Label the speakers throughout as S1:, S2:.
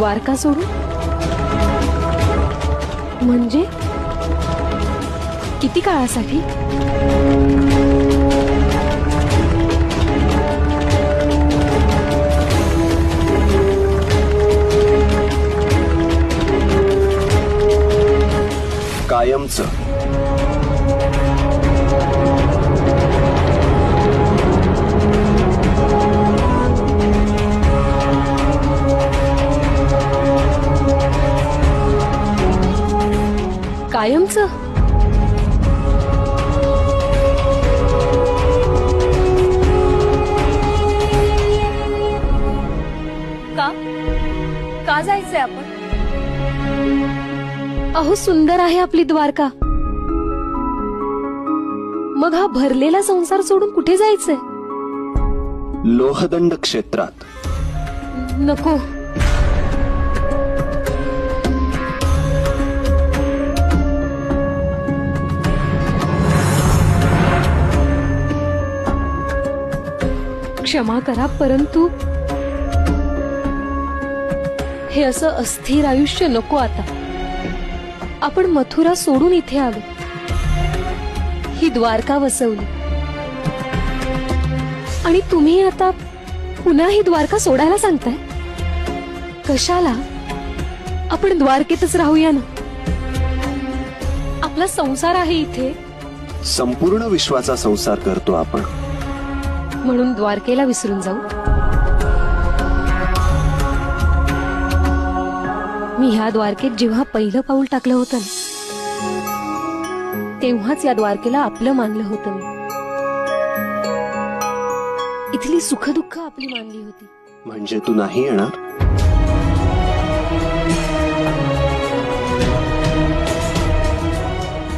S1: द्वारका सोडून म्हणजे? किती काळासाठी?
S2: कायमचं.
S1: कायमचं?
S3: का? का जायचंय आपण?
S1: अहो सुंदर आहे आपली द्वारका. मग हा भरलेला संसार सोडून कुठे जायचंय?
S2: लोहदंड क्षेत्रात.
S1: नको. क्षमा करा परंतु हे असं अस्थिर आयुष्य नको आता. आपण मथुरा सोडून इथे आलो. ही द्वारका वसवली. आणि तुम्ही आता पुन्हा ही द्वारका सोडायला सांगताय? कशाला? आपण द्वारकेतच राहूया ना? आपला संसार आहे इथे.
S2: संपूर्ण विश्वाचा संसार करतो आपण.
S1: म्हणून द्वारकेला विसरून जाऊ. मी ह्या द्वारकेत जेव्हा पहिलं पाऊल टाकलं होतं तेव्हाच या द्वारकेला आपलं मानलं होतं मी. इथली सुखदुःख आपली मानली होती.
S2: म्हणजे तू नाही येणार?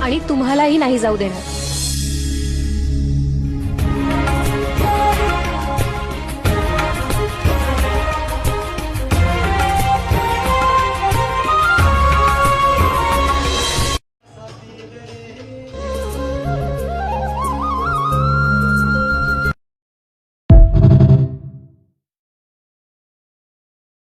S1: आणि तुम्हालाही नाही जाऊ देणार.